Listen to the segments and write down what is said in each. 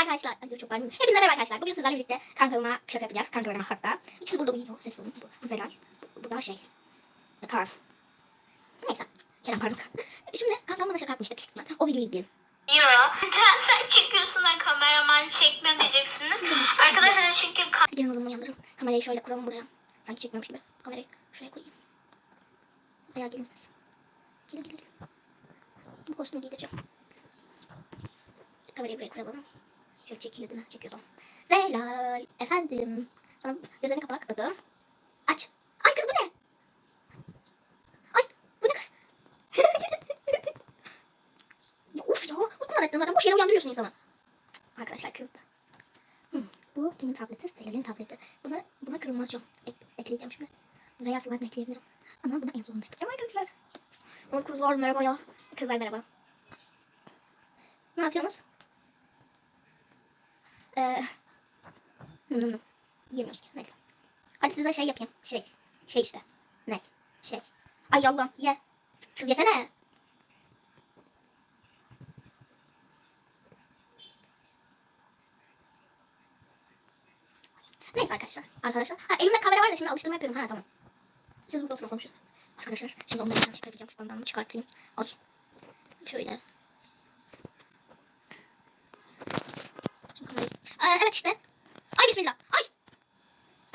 Arkadaşlar, ay çok var. Hepinize merhaba arkadaşlar. Bugün sizlerle birlikte kankalıma şaka yapacağız. Kankalarıma hatta. İkisi burada uyuyor. Ses olun. Bu, bu Zelal. Bu, bu da şey. Kaan. Neyse. Kerem pardon. Şimdi kankamla da şaka yapmıştık. O videoyu izleyelim. Yo. Neden sen çekiyorsun da kameraman çekme diyeceksiniz. Arkadaşlar çünkü Gelin o zaman uyandırın. Kamerayı şöyle kuralım buraya. Sanki çekmiyormuş gibi. Kamerayı şuraya koyayım. Veya gelin siz. Gelin gelin. Bu kostümü giydireceğim. Kamerayı buraya kuralım. Şöyle çekiyor değil mi? Çekiyor tamam. Zelal efendim. Sana gözlerini kapat bakalım. Aç. Ay kız bu ne? Ay bu ne kız? ya of ya. Uykudan ettin zaten. Boş yere uyandırıyorsun insanı. Arkadaşlar kızdı. Hı, bu kimin tableti? Selen'in tableti. Buna, buna kırılmaz cam ek, ekleyeceğim şimdi. Veya slime ekleyebilirim. Ama bunu en sonunda yapacağım arkadaşlar. Kızlar merhaba ya. Kızlar merhaba. Ne yapıyorsunuz? Nı. Yemiyoruz ki. Neyse. Hadi size şey yapayım. Şey. Şey işte. Ne? Şey. Ay Allah'ım ye. Kız yesene. Neyse arkadaşlar. Arkadaşlar. Ha elimde kamera var da şimdi alıştırma yapıyorum. Ha tamam. Siz burada oturun konuşun. Arkadaşlar şimdi onları çıkartacağım. Bandamı çıkartayım. Ay. Şöyle. Şimdi Aa, evet işte. Ay bismillah. Ay.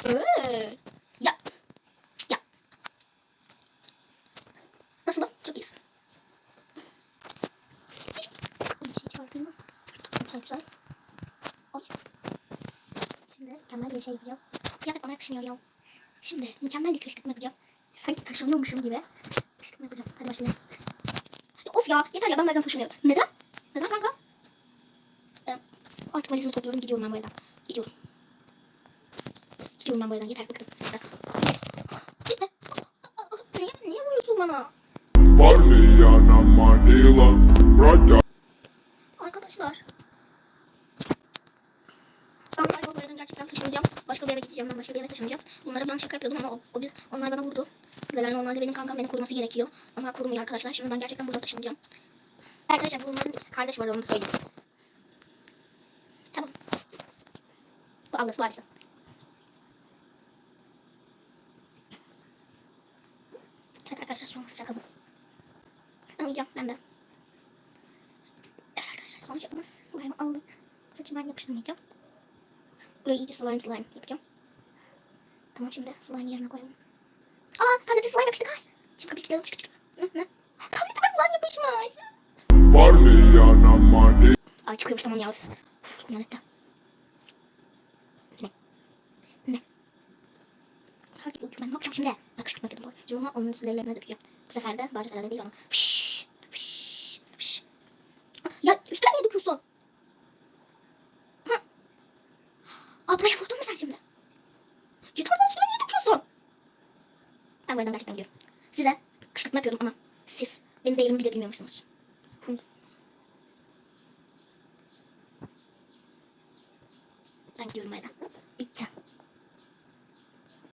Ee, ya. Ya. Nasılım? Çok iyisin. Şey? Güzel güzel. Ay. Şimdi mükemmel bir şey yapacağım. Kıyafet bana yakışmıyor ya. Şimdi mükemmel bir kışkırtma yapacağım. Sanki taşınıyormuşum gibi. Kışkırtma yapacağım. Hadi başlayalım. Ya of ya yeter ya ben buradan taşınıyorum. Neden? Neden kanka? Artık valizimi topluyorum. Gidiyorum ben bu evden. Gidiyorum. Gidiyorum ben bu evden. Yeter bıktım. Sıkta. Gitme. Niye, niye vuruyorsun bana? Arkadaşlar. Ben bu evden gerçekten taşınacağım. Başka bir eve gideceğim. Ben başka bir eve taşınacağım. Bunlara ben şaka yapıyordum ama o, o bir, onlar bana vurdu. Dediler normalde benim kankam beni koruması gerekiyor. Ama korumuyor arkadaşlar. Şimdi ben gerçekten buradan taşınacağım. Arkadaşlar bunların ikisi kardeş var onu söyleyeyim. Bu Allah subhanahu Evet arkadaşlar sonuç şakamız. Alacağım ben de. Evet arkadaşlar sonuç şakamız. Şey slime aldım. Saçımdan yapıştırmayacağım. Burayı iyice slime slime yapacağım. Tamam şimdi slime yerine koyalım. Aa tablete slime yapıştı kay. Şimdi kapıyı kilitledim çık çık. Ne ne? Tabletime slime yapışmış. Barley anamani. Ay çıkıyormuş tamam ya. Uf, lanet onu onun üstlerine dökeceğim. Bu sefer de seferinde değil ama. Ya üstüne niye döküyorsun? Ablaya vurdun mu sen şimdi? Git oradan üstüne niye döküyorsun? Ben bu evden gerçekten gidiyorum. Size kışkırtma yapıyorum ama siz benim değerimi bile bilmiyormuşsunuz. Hı. Ben gidiyorum bu.